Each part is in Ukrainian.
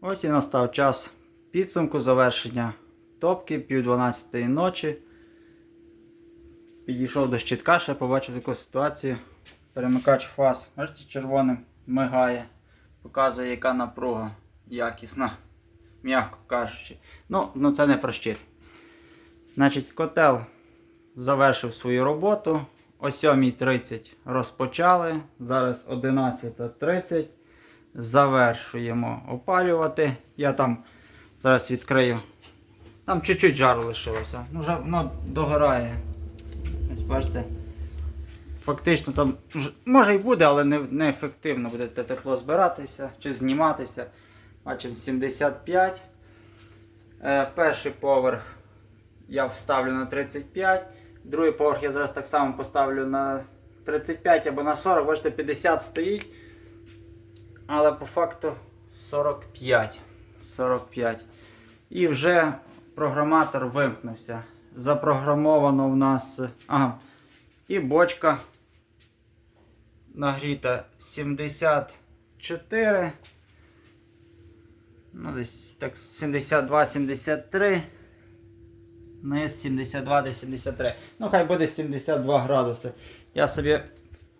Ось і настав час підсумку завершення топки пів 12 ночі. Підійшов до щитка, ще побачив таку ситуацію. Перемикач фаз, бачите, червоним мигає. Показує, яка напруга якісна, м'яко кажучи. Ну, ну це не про щит. Значить, котел завершив свою роботу. О 7.30 розпочали. Зараз 11.30. Завершуємо опалювати. Я там зараз відкрию. Там чуть-чуть жару лишилося. Ну, вже воно догорає. Ось бачите. Фактично там може і буде, але не, не ефективно буде те тепло збиратися чи зніматися. Бачимо 75. Е, перший поверх я вставлю на 35. Другий поверх я зараз так само поставлю на 35 або на 40. Бачите, 50 стоїть. Але по факту 45. 45. І вже програматор вимкнувся. Запрограмовано в нас. Ага. І бочка нагріта 74. Ну, десь так 72-73. Низ 72 десь 73. Ну, хай буде 72 градуси. Я собі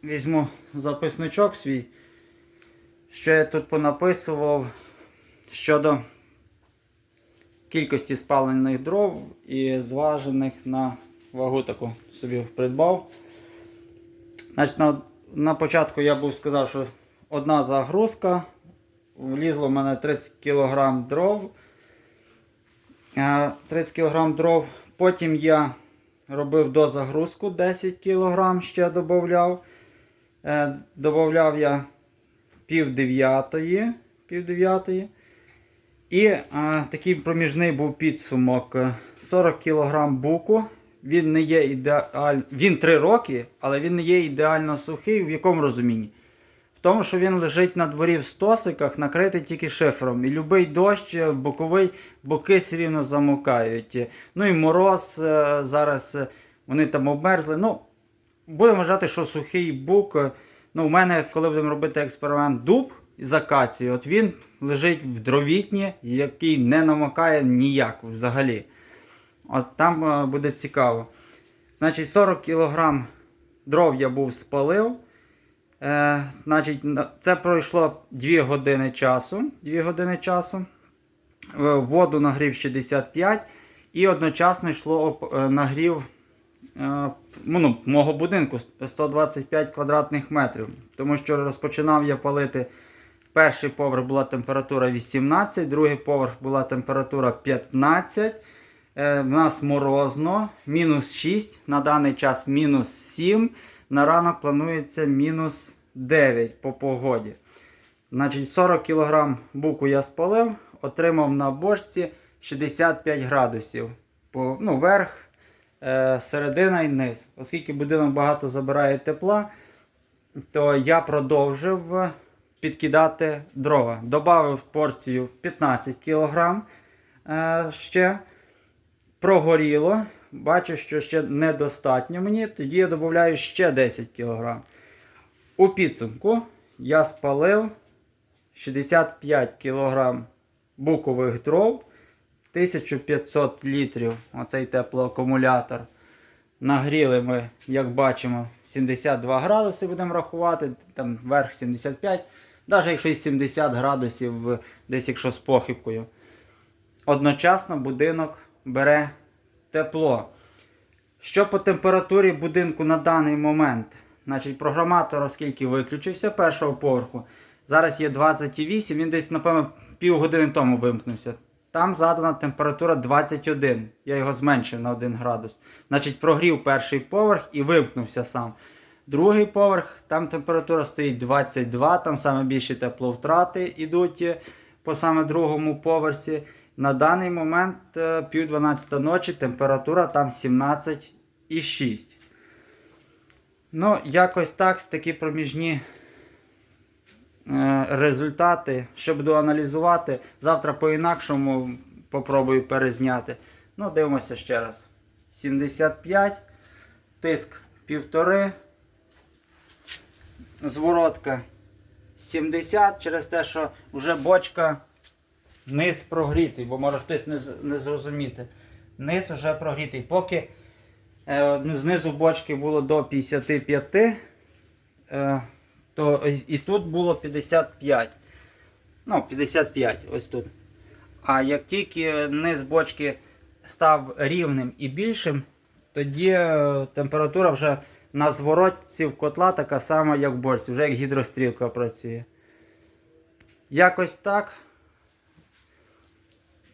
візьму записничок свій. Що я тут понаписував щодо кількості спалених дров і зважених на вагу таку собі придбав. Значить, на, на початку я був сказав, що одна загрузка. Влізло в мене 30 кг дров. Е, 30 кг дров. Потім я робив дозагрузку 10 кг ще додавав. Е, Добавляв я пів дев'ятої. Пів дев'ятої. І а, такий проміжний був підсумок. е, 40 кг буку. Він не є ідеаль... Він 3 роки, але він не є ідеально сухий. В якому розумінні? В тому, що він лежить на дворі в стосиках, накритий тільки шифром. І будь-який дощ, е, боковий, боки все рівно замокають. Ну і мороз е, зараз е, вони там обмерзли. Ну, будемо вважати, що сухий бук. Ну, у мене, коли будемо робити експеримент дуб з акацією, от він лежить в дровітні, який не намокає ніяк взагалі. От там е, буде цікаво. Значить, 40 кг дров я був спалив. Е, значить, це пройшло 2 години часу. 2 години часу. Е, Воду нагрів 65 і одночасно йшло е, нагрів ну, мого будинку 125 квадратних метрів. Тому що розпочинав я палити. Перший поверх була температура 18, другий поверх була температура 15. Е, в нас морозно, мінус 6, на даний час мінус 7. На ранок планується мінус 9 по погоді. Значить, 40 кг буку я спалив, отримав на бочці 65 градусів. По, ну, верх, е, середина і низ. Оскільки будинок багато забирає тепла, то я продовжив підкидати дрова. Добавив порцію 15 кг е, ще. Прогоріло. Бачу, що ще недостатньо мені. Тоді я додаю ще 10 кг. У підсумку я спалив 65 кг букових дров, 1500 літрів оцей теплоакумулятор. Нагріли ми, як бачимо, 72 градуси будемо рахувати, там верх 75, навіть якщо і 70 градусів, десь якщо з похибкою. Одночасно будинок бере тепло. Що по температурі будинку на даний момент? Значить, програматор, оскільки виключився першого поверху, зараз є 28, він десь, напевно, півгодини тому вимкнувся. Там задана температура 21. Я його зменшив на 1 градус. Значить, прогрів перший поверх і вимкнувся сам. Другий поверх, там температура стоїть 22, там саме більші тепловтрати йдуть е, по саме другому поверсі. На даний момент е, пів 12 ночі температура там 17,6. Ну, якось так, такі проміжні результати. Що буду аналізувати. Завтра по-інакшому попробую перезняти. Ну, дивимося ще раз. 75, тиск 1,5. Зворотка 70 через те, що вже бочка низ прогрітий, бо може хтось не, не зрозуміти. Низ вже прогрітий. Поки е, знизу бочки було до 55, е, то і- і тут було 55. Ну, 55, ось тут. А як тільки низ бочки став рівним і більшим, тоді е, температура вже на зворотці в котла така сама, як в бочці, вже як гідрострілка працює. Якось так.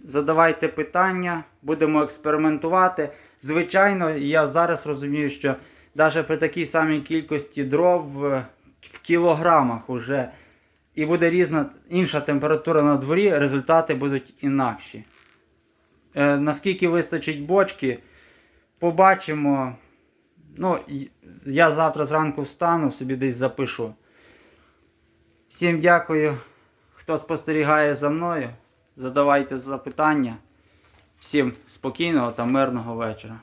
Задавайте питання, будемо експериментувати. Звичайно, я зараз розумію, що навіть при такій самій кількості дров е, в кілограмах уже і буде різна інша температура на дворі, результати будуть інакші. Е, наскільки вистачить бочки, побачимо. Ну, я завтра зранку встану, собі десь запишу. Всім дякую, хто спостерігає за мною. Задавайте запитання. Всім спокійного та мирного вечора.